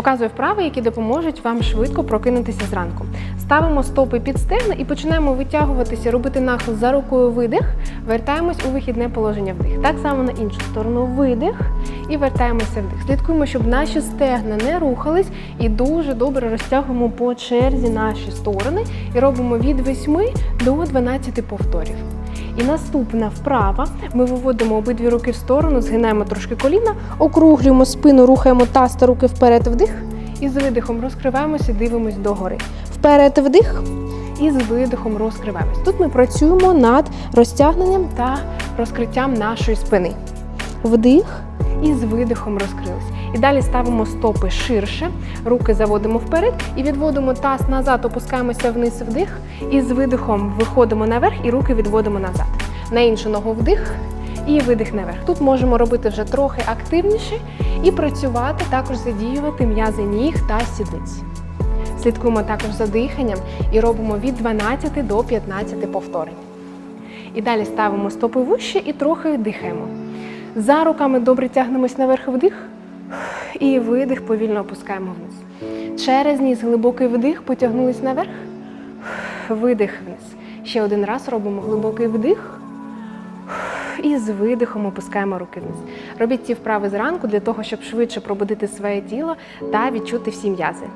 Показую вправи, які допоможуть вам швидко прокинутися зранку. Ставимо стопи під стегна і починаємо витягуватися, робити нахил за рукою видих, вертаємось у вихідне положення вдих. Так само на іншу сторону видих і вертаємося вдих. Слідкуємо, щоб наші стегна не рухались і дуже добре розтягуємо по черзі наші сторони і робимо від 8 до 12 повторів. І наступна вправа. Ми виводимо обидві руки в сторону, згинаємо трошки коліна, округлюємо спину, рухаємо таз та руки вперед вдих. І з видихом розкриваємося, дивимось догори. Вперед вдих. І з видихом розкриваємось. Тут ми працюємо над розтягненням та розкриттям нашої спини. Вдих і з видихом розкрились. І далі ставимо стопи ширше, руки заводимо вперед і відводимо таз назад, опускаємося вниз вдих. І з видихом виходимо наверх і руки відводимо назад. На іншу ногу вдих і видих наверх. Тут можемо робити вже трохи активніше і працювати, також задіювати м'язи ніг та сідниць. Слідкуємо також за диханням і робимо від 12 до 15 повторень. І далі ставимо стопи вище і трохи дихаємо. За руками добре тягнемось наверх вдих і видих повільно опускаємо вниз. Через ніс глибокий вдих, потягнулись наверх, видих вниз. Ще один раз робимо глибокий вдих. І з видихом опускаємо руки вниз. Робіть ці вправи зранку для того, щоб швидше пробудити своє тіло та відчути всі м'язи.